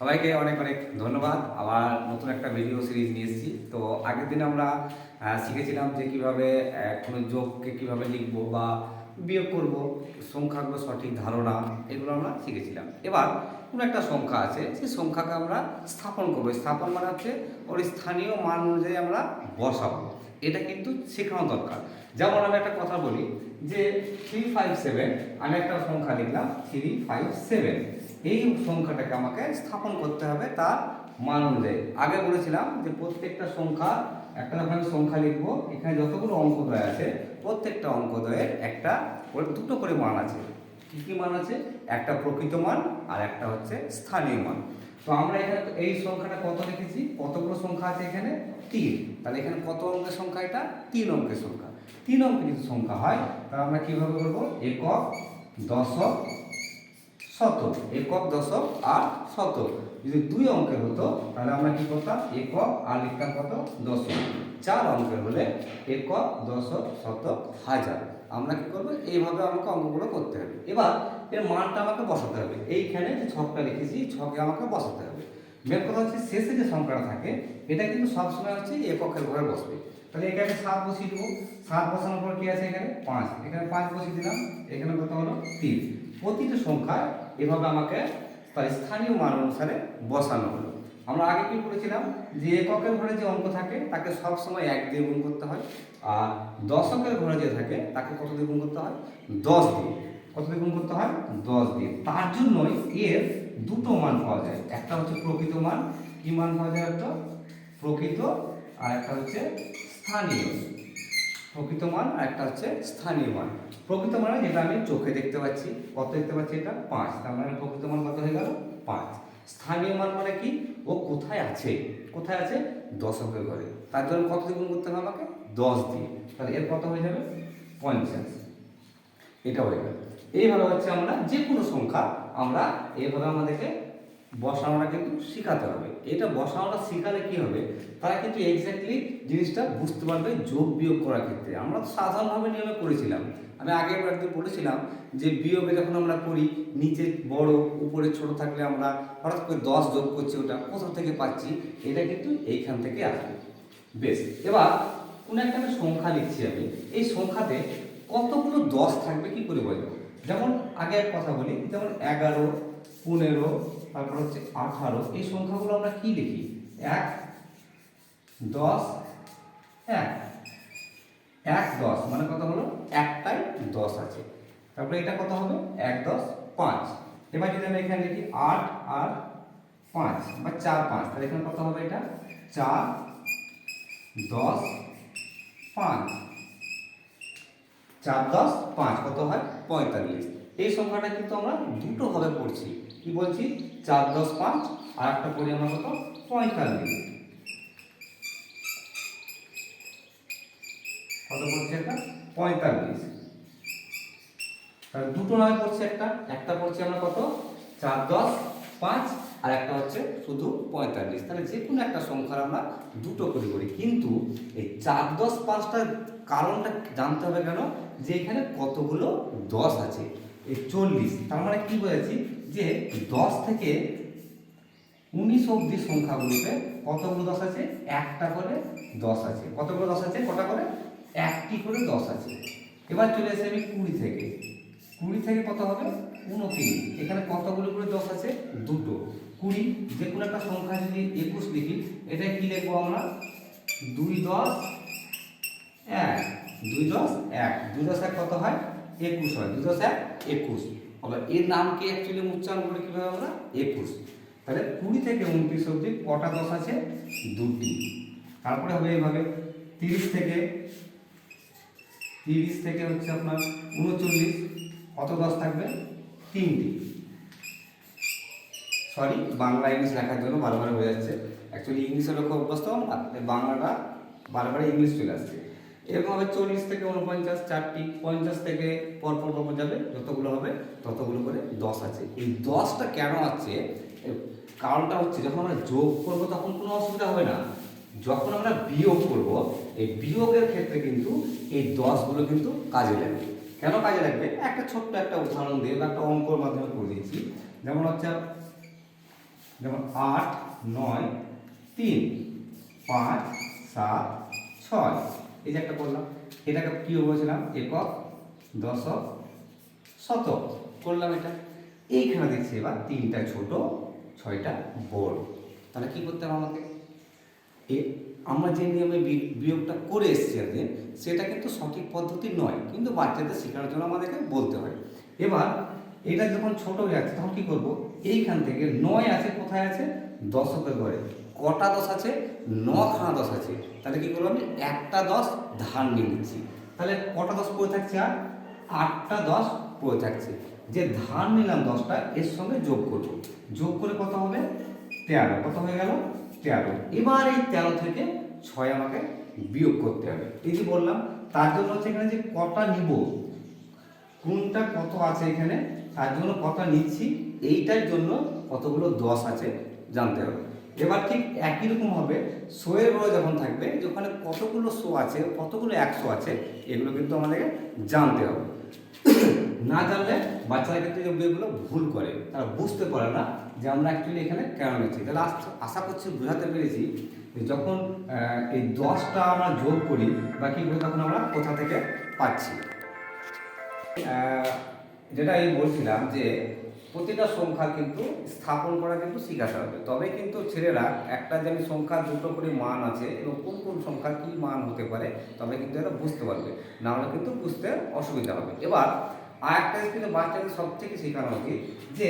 সবাইকে অনেক অনেক ধন্যবাদ। আবার নতুন একটা ভিডিও সিরিজ নিয়ে এসেছি। তো আগের দিন আমরা শিখেছিলাম যে কীভাবে কোনো যোগকে কীভাবে লিখব বা বিয়োগ করব। সংখ্যাগুলো সঠিক ধারণা, এগুলো আমরা শিখেছিলাম। এবার কোনো একটা সংখ্যা আছে, সেই সংখ্যাকে আমরা স্থাপন করব। স্থাপন মানে হচ্ছে ওর স্থানীয় মান অনুযায়ী আমরা বসাবো। এটা কিন্তু শেখানো দরকার। যেমন আমি একটা কথা বলি যে থ্রি ফাইভ সেভেন আমি একটা সংখ্যা লিখলাম থ্রি ফাইভ সেভেন এই সংখ্যাটাকে আমাকে স্থাপন করতে হবে তার মান অনুযায়ী। আগে বলেছিলাম যে প্রত্যেকটা সংখ্যা, একটা আমি সংখ্যা লিখব, এখানে যতগুলো অঙ্কদ্বয় আছে, প্রত্যেকটা অঙ্কদ্বয়ের একটা দুটো করে মান আছে। কী কী মান আছে? একটা প্রকৃত মান আর একটা হচ্ছে স্থানীয় মান। তো আমরা এখানে এই সংখ্যাটা কত লিখেছি? কতগুলো সংখ্যা আছে এখানে? তিন। তাহলে এখানে কত অঙ্কের সংখ্যা এটা? তিন অঙ্কের সংখ্যা। তিন অঙ্কের সংখ্যা হয়, তাহলে আমরা কীভাবে করব? একক, দশক শতক একক দশক আর শতক যদি দুই অঙ্কের হতো, তাহলে আমরা কি করতাম? একক আর লিখতাম কত? দশক। চার অঙ্কের হলে একক, দশক শতক হাজার। আমরা কি করব? এইভাবে আমাকে অঙ্কগুলো করতে হবে। এবার এর মানটা আমাকে বসাতে হবে। এইখানে যে ছকটা লিখেছি ছকে আমাকে বসাতে হবে। মেন কথা হচ্ছে, শেষে যে সংখ্যাটা থাকে, এটা কিন্তু সবসময় হচ্ছে এককের ঘরে বসবে। তাহলে এখানে সাত বসিয়ে দেবো। সাত বসানোর পর কি আছে এখানে? পাঁচ। এখানে পাঁচ বসিয়ে দিলাম। এখানে কত হলো? তিন। প্রতিটা সংখ্যায় এভাবে আমাকে তার স্থানীয় মান অনুসারে বসানো হলো। আমরা আগে কি করেছিলাম? যে এককের ঘরে যে অঙ্ক থাকে, তাকে সব সময় এক দিয়ে গুণ করতে হয়। আর দশকের ঘরে যে থাকে, তাকে কত দিয়ে গুণ করতে হয়? দশ দিয়ে। কত দিয়ে গুণ করতে হয়? দশ দিয়ে। তার জন্যই এর দুটো মান পাওয়া যায়। একটা হচ্ছে প্রকৃত মান। কি মান পাওয়া যায় একটা? প্রকৃত। আর একটা হচ্ছে স্থানীয়। প্রকৃত মান আর একটা হচ্ছে স্থানীয় মান। প্রকৃত মানে যেটা আমি চোখে দেখতে পাচ্ছি কত দেখতে পাচ্ছি এটা পাঁচ। তার মানে প্রকৃত মান কত হয়ে গেল? পাঁচ। স্থানীয় মান মানে কি? ও কোথায় আছে? কোথায় আছে? দশকের ঘরে। তার জন্য কত দিয়ে গুণ করতে হবে আমাকে? দশ দিয়ে। তাহলে এর কত হয়ে যাবে? পঞ্চাশ। এটা হয়ে গেল। এইভাবে হচ্ছে আমরা যে কোনো সংখ্যা আমরা এইভাবে আমাদেরকে বসানোটা কিন্তু শেখাতে হবে। এটা বসানোটা শেখালে কি হবে? তারা কিন্তু এক্স্যাক্টলি জিনিসটা বুঝতে পারবে যোগ বিয়োগ করার ক্ষেত্রে। আমরা তো সাধারণভাবে নিয়মে করেছিলাম। আমি আগে একদিন বলেছিলাম যে বিয়োগে যখন আমরা করি, নিচে বড়, উপরে ছোট থাকলে আমরা হঠাৎ করে দশ যোগ করছি, ওটা কোথা থেকে পাচ্ছি? এটা কিন্তু এইখান থেকে আসবে। বেশ, এবার কোনো একটা আমি সংখ্যা লিখছি আমি। এই সংখ্যাতে কতগুলো দশ থাকবে কি করে বলব যেমন আগে এক কথা বলি, যেমন এগারো, পনেরো তারপর হচ্ছে আঠারো, এই সংখ্যাগুলো আমরা কি লিখি? এক, দশ, এক। এক, দশ মানে কত হলো? একটাই দশ আছে। তারপরে এটা কত হবে? এক, দশ, পাঁচ। এবার যদি আমি এখানে লিখি আট আর পাঁচ, বা চার, পাঁচ, তাহলে এখানে কত হবে এটা? চার, দশ, পাঁচ। চার, দশ, পাঁচ, কত হয়? পঁয়তাল্লিশ। এই সংখ্যাটা কিন্তু আমরা দুটো ভাবে পড়ছি। কি বলছি? চার দশ পাঁচ, আর একটা পড়ি আমরা কত? পঁয়তাল্লিশ। কত পড়ছে একটা? পঁয়তাল্লিশ। তাহলে দুটো নয় পড়ছে একটা একটা পড়ছে আমরা কত? চার দশ পাঁচ, আর একটা হচ্ছে শুধু পঁয়তাল্লিশ। তাহলে যে কোনো একটা সংখ্যার আমরা দুটো করে, করি। কিন্তু এই চার দশ পাঁচটার কারণটা জানতে হবে কেন? যে এখানে কতগুলো দশ আছে। চল্লিশ তার মানে কি বলেছি যে দশ থেকে উনিশ অব্দি সংখ্যাগুলোতে কতগুলো দশ আছে? একটা করে দশ আছে। কতগুলো দশ আছে? কটা করে? একটি করে দশ আছে। এবার চলে আসে আমি কুড়ি থেকে। কুড়ি থেকে কত হবে? উনত্রিশ। এখানে কতগুলো করে দশ আছে? দুটো। কুড়ি, যে কোনো একটা সংখ্যা যদি একুশ লিখি, এটা কি লিখব আমরা? দুই দশ এক। দুই দশ এক। দুই দশ এক কত হয়? একুশ হয় দশ এক একুশ। আবার এর নামকে অ্যাকচুয়ালি উচ্চারণ করে কীভাবে আমরা? একুশ। তাহলে কুড়ি থেকে উনত্রিশ অবধি কটা দশ আছে? দুটি। তারপরে হবে এইভাবে তিরিশ থেকে তিরিশ থেকে হচ্ছে আপনার উনচল্লিশ। কত দশ থাকবে? তিনটি। সরি বাংলা ইংলিশ লেখার জন্য বারবার হয়ে যাচ্ছে। অ্যাকচুয়ালি ইংলিশের লক্ষ্য অভ্যস্ত বাংলাটা বারবার ইংলিশ চলে আসছে। এরকম হবে চল্লিশ থেকে উনপঞ্চাশ চারটি, পঞ্চাশ থেকে পরপর পরপর যাবে, যতগুলো হবে, ততগুলো করে দশ আছে। এই দশটা কেন আছে? কারণটা হচ্ছে যখন আমরা যোগ করব তখন কোনো অসুবিধা হবে না। যখন আমরা বিয়োগ করব, এই বিয়োগের ক্ষেত্রে কিন্তু এই দশগুলো কিন্তু কাজে লাগবে। কেন কাজে লাগবে? একটা ছোট্ট একটা উদাহরণ দিয়ে একটা অঙ্কর মাধ্যমে করে দিয়েছি। যেমন হচ্ছে, যেমন আট, নয়, তিন, পাঁচ, সাত, ছয়। এই যে একটা করলাম, এটাকে কি বলেছিলাম? একক দশক শতক করলাম এটা। এইখানে দেখছি এবার তিনটা ছোট, ছয়টা বড়। তাহলে কি করতে হবে আমাকে? এ, আমরা যে নিয়মে বিয়োগটা করে এসেছি আগে সেটা কিন্তু সঠিক পদ্ধতি নয়, কিন্তু বাচ্চাদের শেখানোর জন্য আমাদেরকে বলতে হয়। এবার এটা যখন ছোট হয়ে যাচ্ছে, তখন কি করব? এইখান থেকে নয় আছে, কোথায় আছে? দশকের ঘরে। কটা দশ আছে, নখানা দশ আছে। তাহলে কি করব আমি একটা দশ ধার নিয়ে নিচ্ছি। তাহলে কটা দশ পড়ে থাকছে আর? আটটা দশ পড়ে থাকছে। যে ধার নিলাম দশটা, এর সঙ্গে যোগ করব। যোগ করে কত হবে? তেরো। কত হয়ে গেল? তেরো। এবার এই তেরো থেকে ছয় আমাকে বিয়োগ করতে হবে। এই যে বললাম, তার জন্য হচ্ছে এখানে যে কটা নিব, কোনটা কত আছে এখানে, তার জন্য কটা নিচ্ছি, এইটার জন্য কতগুলো দশ আছে, জানতে হবে। এবার ঠিক একই রকম হবে। শোয়ের বড় যখন থাকবে, যে ওখানে কতগুলো শো আছে, কতগুলো একশো আছে, এগুলো কিন্তু আমাদেরকে জানতে হবে। না জানলে বাচ্চারা কিন্তু এই বইগুলো ভুল করে। তারা বুঝতে পারে না যে আমরা অ্যাকচুয়ালি এখানে কেন নিচ্ছি তাহলে আশা করছি বোঝাতে পেরেছি যে যখন এই দশটা আমরা যোগ করি, বা কী করি তখন আমরা কোথা থেকে পাচ্ছি। যেটা আমি বলছিলাম যে প্রতিটা সংখ্যা কিন্তু স্থাপন করা কিন্তু শেখাতে হবে। তবে কিন্তু ছেলেরা একটা যে আমি সংখ্যা দুটো করে মান আছে, এবং কোন কোন সংখ্যার কী মান হতে পারে, তবে কিন্তু এরা বুঝতে পারবে। না হলে কিন্তু বুঝতে অসুবিধা হবে। এবার আর একটা কিন্তু বাচ্চাদের সব থেকে শেখানো উচিত যে,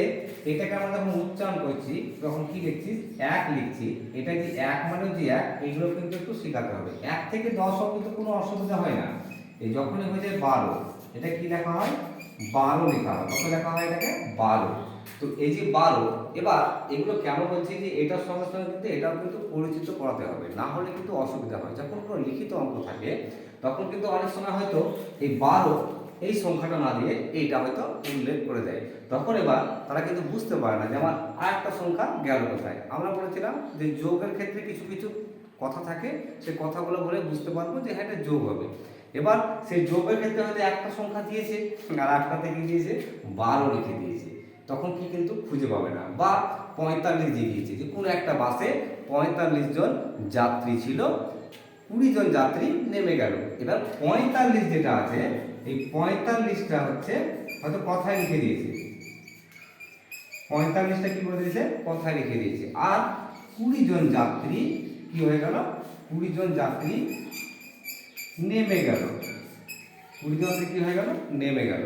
এটাকে আমরা যখন উচ্চারণ করছি, তখন কি লিখছি? এক লিখছি। এটা যে এক মানে যে এক? এগুলো কিন্তু একটু শেখাতে হবে। এক থেকে দশও কিন্তু কোনো অসুবিধা হয় না। এই যখনই হয়ে যায় বারো। এটা কি লেখা হয়? বারো লেখা হয় কত লেখা হয় এটাকে? বারো। তো এই যে বারো, এবার এগুলো কেন বলছি যে এটার সঙ্গে সঙ্গে কিন্তু এটাও কিন্তু পরিচিত করাতে হবে। না হলে কিন্তু অসুবিধা হয়। যখন কোনো লিখিত অঙ্ক থাকে, তখন কিন্তু অনেক সময় হয়তো এই বারো এই সংখ্যাটা না দিয়ে এইটা হয়তো উল্লেখ করে দেয়। তখন এবার তারা কিন্তু বুঝতে পারে না যে আমার আর একটা সংখ্যা গেল কোথায়। আমরা বলেছিলাম যে যোগের ক্ষেত্রে কিছু কিছু কথা থাকে। সে কথাগুলো বলে বুঝতে পারব যে হ্যাঁ এটা যোগ হবে। এবার সেই যোগের ক্ষেত্রে হয়তো একটা সংখ্যা দিয়েছে, আর একটা থেকে দিয়েছে? বারো লিখে দিয়েছে। তখন কি কিন্তু খুঁজে পাবে না, বা পঁয়তাল্লিশ দিয়ে দিয়েছে যে কোনো একটা বাসে পঁয়তাল্লিশ জন যাত্রী ছিল, কুড়ি জন যাত্রী নেমে গেল। এবার পঁয়তাল্লিশ যেটা আছে, এই পঁয়তাল্লিশটা হচ্ছে হয়তো কথায় লিখে দিয়েছে। পঁয়তাল্লিশটা কি করে দিয়েছে? কথায় লিখে দিয়েছে। আর কুড়ি জন যাত্রী কি হয়ে গেল? কুড়ি জন যাত্রী নেমে গেল। যাত্রী কি হয়ে গেল? নেমে গেল।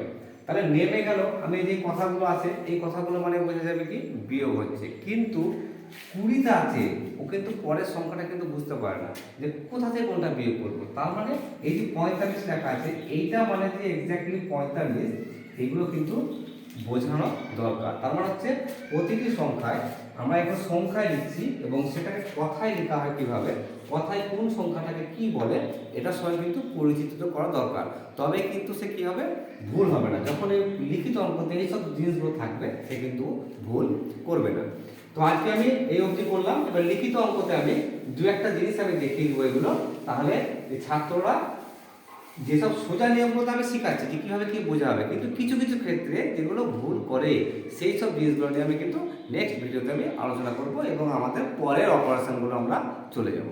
তাহলে নেমে গেল, আমি যে কথাগুলো আছে, এই কথাগুলো মানে বোঝা যাবে কি? বিয়োগ হচ্ছে। কিন্তু কুড়িটা আছে, ও কিন্তু পরের সংখ্যাটা কিন্তু বুঝতে পারে না যে কোথা থেকে কোনটা বিয়োগ করব। তার মানে এই যে পঁয়তাল্লিশ লেখা আছে, এইটা মানে যে এক্স্যাক্টলি পঁয়তাল্লিশ এগুলো কিন্তু বোঝানো দরকার। তার মানে হচ্ছে প্রতিটি সংখ্যায় আমরা এখন সংখ্যায় লিখছি এবং সেটাকে কথায় লেখা হয় কীভাবে? কথায় কোন সংখ্যাটাকে কি বলে, এটা সবাই কিন্তু পরিচিত করা দরকার। তবে কিন্তু সে কি হবে? ভুল হবে না। যখন এই লিখিত অঙ্কতে এইসব জিনিসগুলো থাকবে, সে কিন্তু ভুল করবে না। তো আজকে আমি এই অবধি করলাম। এবার লিখিত অঙ্কতে আমি দু একটা জিনিস আমি দেখিয়ে দেবো এগুলো। তাহলে ছাত্ররা যেসব সোজা নিয়মগুলো আমি শেখাচ্ছি, যে কীভাবে কী বোঝা হবে। কিন্তু কিছু কিছু ক্ষেত্রে যেগুলো ভুল করে, সেই সব জিনিসগুলো নিয়ে আমি কিন্তু নেক্সট ভিডিওতে আমি আলোচনা করব এবং আমাদের পরের অপারেশনগুলো আমরা চলে যাব।